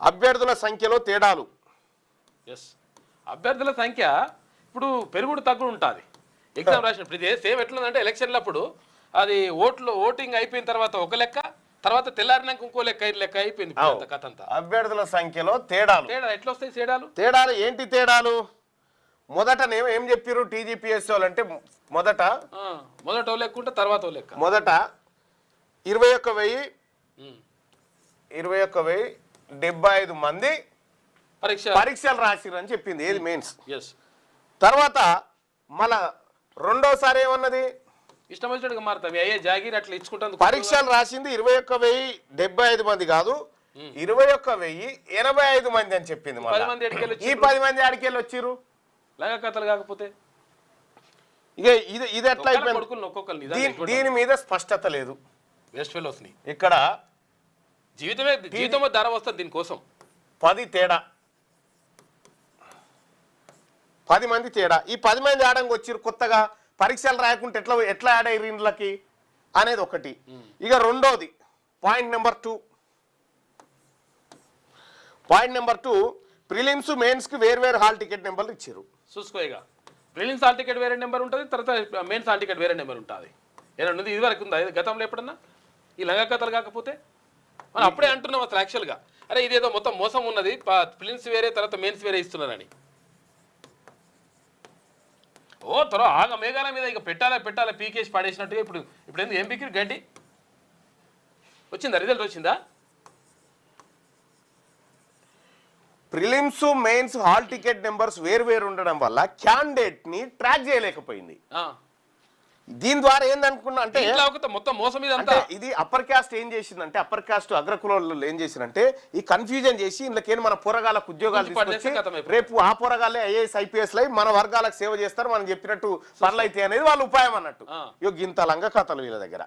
అభ్యర్థుల సంఖ్యలో తేడాలు. ఎస్ అభ్యర్థుల సంఖ్య ఇప్పుడు పెరుగుడు తగ్గుడు ఉంటుంది. ఎగ్జామ్ రాసినప్పుడు ఇది సేమ్ ఎట్లుందంటే ఎలక్షన్లు అప్పుడు అది ఓట్లు ఓటింగ్ అయిపోయిన తర్వాత ఒక లెక్క తర్వాత తెల్లారినాక ఇంకో లెక్క ఐదు లెక్క అయిపోయింది కథ అంతా. అభ్యర్థుల సంఖ్యలో తేడాలు. తేడా ఎట్లా వస్తాయి తేడాలు? తేడాలు ఏంటి తేడాలు? మొదటనేమో ఏం చెప్పారు టీజీపీఎస్ వాళ్ళు అంటే మొదట మొదట ఓ లెక్క ఉంటే తర్వాత ఓ లెక్క. మొదట ఇరవై ఒక్క వెయ్యి. ఇరవై ఒక్క వెయ్యి డెబ్బై ఐదు మంది పరీక్ష. పరీక్షలు రాసిర్రు అని చెప్పింది ఏది మెయిన్స్ ఎస్ తర్వాత మళ్ళా రెండోసారి ఏమన్నది? ఇష్టం వచ్చినట్టుగా మారుతాం అయ్యే జాగీర్ అట్లా పరీక్షలు రాసింది ఇరవై ఒక్క వెయ్యి డెబ్బై ఐదు మంది కాదు. ఇరవై ఒక్క వెయ్యి ఎనభై ఐదు మంది అని చెప్పింది ఈ పది మంది ఆడికెళ్ళి వచ్చిర్రు? లంగా కథలు కాకపోతే? ఇక ఇది ఇది ఎట్లా అయిపోయింది? దీని మీద స్పష్టత లేదు. వేస్ట్ని ఇక్కడ జీవితమే జీవితమే ధర వస్తుంది దీనికోసం. పది తేడా. పది మంది తేడా. ఈ పది మంది ఆడంగా వచ్చిర్రు కొత్తగా పరీక్షలు రాయకుంటే ఎట్లా ఎట్లా యాడ్ అయ్యారు ఇండ్లకి అనేది ఒకటి. ఇక రెండోది point number two. Point number two prelims మెయిన్స్కి వేరు వేరు హాల్ టికెట్ నెంబర్లు ఇచ్చారు చూసుకోయిగా ప్రిలిమ్స్ హాల్ టికెట్ వేరే నెంబర్ ఉంటుంది తర్వాత మెయిన్స్ హాల్ టికెట్ వేరే నెంబర్ ఉంటుంది. ఏమన్నా ఉంది ఇది వరకు ఉందా? గతంలో ఎప్పుడన్నా? ఈ లంగా కథలు కాకపోతే? మనం అప్పుడే అంటున్నాం అసలు యాక్చువల్గా అరే ఇదేదో మొత్తం మోసం ఉన్నది. ప్రిలిమ్స్ వేరే తర్వాత మెయిన్స్ వేరే ఇస్తున్నారని. ఓ త్వర ఆగ మేఘాల మీద ఇక పెట్టాలా పెట్టాలా పీకేసి పడేసినట్టుగా ఇప్పుడు ఇప్పుడు ఎందుకు ఏం గడ్డి వచ్చిందా రిజల్ట్ వచ్చిందా? Prelims mains hall ticket numbers వేరు వేరు ఉండడం వల్ల క్యాండిడేట్ని ట్రాక్ చేయలేకపోయింది. దీని ద్వారా ఏందనుకున్నా అంటే మొత్తం మోసం అంతా. ఇది అప్పర్ కాస్ట్ ఏం చేసిందంటే అప్పర్ కాస్ట్ అగ్రకులలో ఏం చేసిందంటే ఈ కన్ఫ్యూజన్ చేసి ఇందులోకి మన పోరగాళ్ళకు ఉద్యోగాలు తీసుకొచ్చి. రేపు ఆ పోరగాళ్ళే ఐఏఎస్ ఐపీఎస్ లై మన వర్గాలకు సేవ చేస్తారు మనం చెప్పినట్టు పనులు అయితే అనేది వాళ్ళ ఉపాయం అన్నట్టు. లంగ కథలు వీళ్ళ దగ్గర.